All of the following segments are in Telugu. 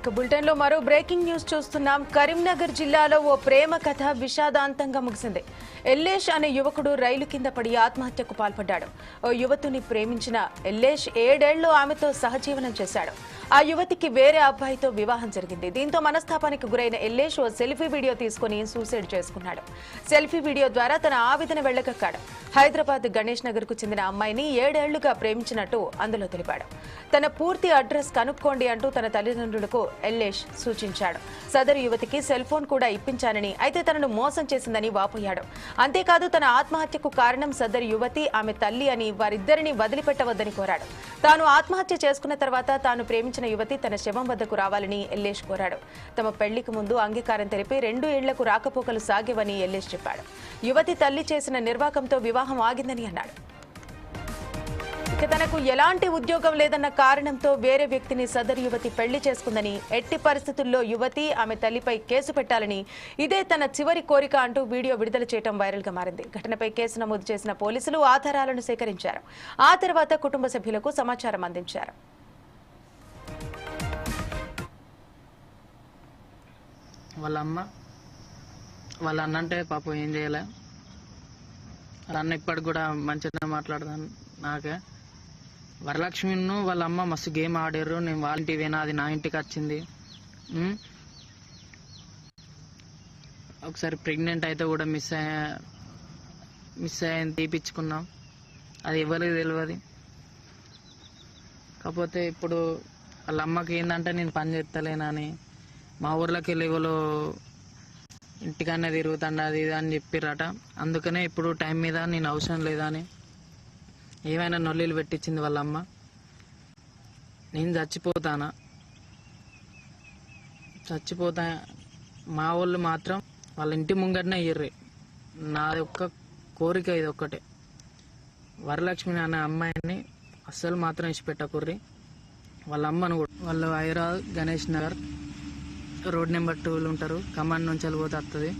ఇక బులెటిన్లో మరో బ్రేకింగ్ న్యూస్ చూస్తున్నాం. కరీంనగర్ జిల్లాలో ఓ ప్రేమ కథ విషాదాంతంగా ముగిసింది. ఎల్లేష్ అనే యువకుడు రైలు కింద పడి ఆత్మహత్యకు పాల్పడ్డాడు. ఓ యువతిని ప్రేమించిన ఎల్లేష్ ఏడేళ్ళు ఆమెతో సహజీవనం చేశాడు. ఆ యువతికి వేరే అబ్బాయితో వివాహం జరిగింది. దీంతో మనస్తాపానికి గురైన ఎల్లేష్ ఓ సెల్ఫీ వీడియో తీసుకుని సూసైడ్ చేసుకున్నాడు. సెల్ఫీ వీడియో ద్వారా తన ఆవేదన వెళ్ళగక్కాడు. హైదరాబాద్ గణేష్ నగర్కు చెందిన అమ్మాయిని ఏడేళ్ళుగా ప్రేమించినట్టు అందులో తెలిపాడు. తన పూర్తి అడ్రస్ కనుక్కోండి అంటూ తన తల్లిదండ్రులకు ఎల్లేష్ సూచించాడు. సదరు యువతికి సెల్ ఫోన్ కూడా ఇప్పించానని అయితే తనను మోసం చేసిందని వాపోయాడు. అంతేకాదు తన ఆత్మహత్యకు కారణం సదరు యువతి ఆమె తల్లి అని వారిద్దరిని వదిలిపెట్టవద్దని కోరాడు. తాను ఆత్మహత్య చేసుకున్న తర్వాత తాను ప్రేమించిన యువతి తన శవం వద్దకు రావాలని ఎల్లేష్ కోరాడు. తమ పెళ్ళికి ముందు అంగీకారం తెలిపి రెండు ఏళ్ళకు రాకపోకలు సాగేవని ఎల్లేష్ చెప్పాడు. యువతి తల్లి చేసిన నిర్వాకంతో వివాహం ఆగిందని అన్నాడు. తనకు ఎలాంటి ఉద్యోగం లేదన్న కారణంతో వేరే వ్యక్తిని సదరు యువతి పెళ్ళి చేసుకుందని ఎట్టి పరిస్థితుల్లో యువతి ఆమె తల్లిపై కేసు పెట్టాలని ఇదే తన చివరి కోరిక అంటూ వీడియో విడుదల చేయడం వైరల్గా మారింది. ఘటనపై కేసు నమోదు చేసిన పోలీసులు ఆధారాలను సేకరించారు. ఆ తర్వాత కుటుంబ సభ్యులకు సమాచారం అందించారు. వాళ్ళ అమ్మ వాళ్ళ అన్న అంటే పాపం ఏం చేయలే. వాళ్ళ అన్న ఇప్పటికి కూడా మంచిగా మాట్లాడదాను నాకే. వరలక్ష్మిను వాళ్ళ అమ్మ మస్తు గేమ్ ఆడారు. నేను వాళ్ళ ఇంటి పోయినా అది నా ఇంటికి వచ్చింది. ఒకసారి ప్రెగ్నెంట్ అయితే కూడా మిస్ అయ్యా మిస్ అయ్యింది తీపిచ్చుకున్నాం. అది ఇవ్వలేదు తెలియదు కాకపోతే ఇప్పుడు వాళ్ళ అమ్మకి ఏంటంటే నేను పని చేస్తలేనని మా ఊర్లోకి వెళ్ళి ఎవరు ఇంటికన్నా తిరుగుతాండ అది ఇది అని చెప్పిర్రట. అందుకనే ఇప్పుడు టైం మీద నేను అవసరం లేదని ఏమైనా నొల్లీలు పెట్టించింది వాళ్ళ అమ్మ నేను చచ్చిపోతానా? చచ్చిపోతా మా వాళ్ళు మాత్రం వాళ్ళ ఇంటి ముంగటనే ఇయ్యర్రి. నా యొక్క కోరిక ఇది ఒక్కటే. వరలక్ష్మి అనే అమ్మాయిని అస్సలు మాత్రం ఇచ్చిపెట్టకుర్రి. వాళ్ళ అమ్మను కూడా. వాళ్ళు హైదరాబాద్ గణేష్ నగర్ రోడ్ నెంబర్ టూలు ఉంటారు. కమాండ్ నుంచి వెళ్ళిపోతే వస్తుంది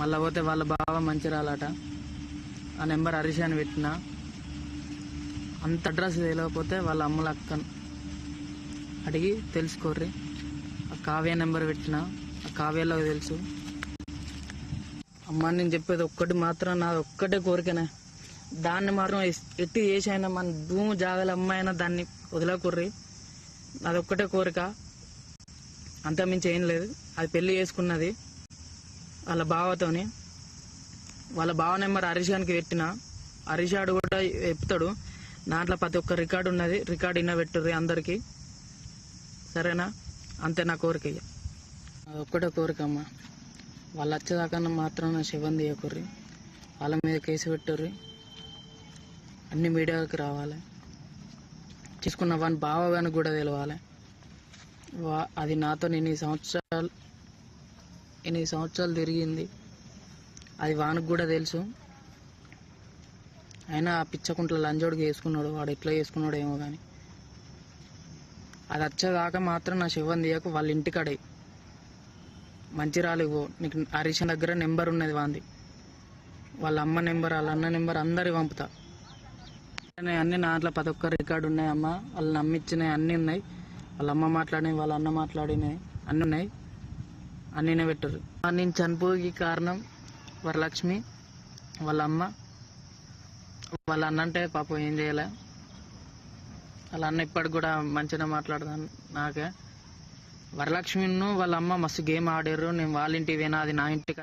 మళ్ళీ పోతే వాళ్ళ బావ మంచిరాలట ఆ నెంబర్ హరీష్ అని పెట్టిన. అంత అడ్రస్ తెలియకపోతే వాళ్ళ అమ్మల అక్కను అడిగి తెలుసుకోర్రి. ఆ కావ్య నెంబర్ పెట్టిన ఆ కావ్యలో తెలుసు. అమ్మ నేను చెప్పేది ఒక్కటి మాత్రం నాది ఒక్కటే కోరికనే. దాన్ని మాత్రం ఎట్టి చేసైనా అయినా మన భూమి జాగాల అమ్మాయినా దాన్ని వదిలేకుర్రి. అది ఒక్కటే కోరిక. అంతమించి ఏం లేదు. అది పెళ్ళి చేసుకున్నది వాళ్ళ బావతోని. వాళ్ళ బావ నెంబర్ హరీష్ పెట్టిన. హరీష్ కూడా చెప్తాడు. దాంట్లో ప్రతి ఒక్క రికార్డు ఉన్నది. రికార్డు ఇన్నబెట్టుర్రి అందరికీ. సరేనా? అంతే నా కోరిక ఇక అది ఒక్కటే కోరిక అమ్మ. వాళ్ళు వచ్చేదాకా మాత్రం నా శివం తీయకుర్రి. వాళ్ళ మీద కేసు పెట్టుర్రి. అన్ని మీడియాకి రావాలి. తీసుకున్న వాని బావగాని కూడా తెలవాలి. వా- అది నాతో ఎన్ని సంవత్సరాలు ఎన్ని సంవత్సరాలు తిరిగింది. అది వానికి కూడా తెలుసు. అయినా ఆ పిచ్చకుంట్ల లంజోడికి వేసుకున్నాడు వాడు ఎట్లా వేసుకున్నాడు ఏమో కానీ అది వచ్చేదాకా మాత్రం నా శివం తీయకు వాళ్ళ ఇంటికాడే. మంచిరాలు పో. నీకు హరీషన్ దగ్గర నెంబర్ ఉన్నది వాంది. వాళ్ళ అమ్మ నెంబర్ వాళ్ళ అన్న నెంబర్ అందరి పంపుతా. అన్ని నా దాంట్లో ప్రతి ఒక్క రికార్డు ఉన్నాయి అమ్మ. వాళ్ళు నమ్మిచ్చినాయి అన్నీ ఉన్నాయి. వాళ్ళ అమ్మ మాట్లాడినాయి వాళ్ళ అన్న మాట్లాడినాయి అన్నీ ఉన్నాయి. అన్నీనే పెట్టరు. నేను చనిపోయి కారణం వరలక్ష్మి వాళ్ళ అమ్మ. వాళ్ళ అన్న అంటే పాపం ఏం చేయలే. వాళ్ళ అన్న ఇప్పటికి కూడా మంచిగా మాట్లాడదాను నాకే. వరలక్ష్మిను వాళ్ళ అమ్మ మస్తు గేమ్ ఆడారు. నేను వాళ్ళ ఇంటికి పోయినా అది నా ఇంటికి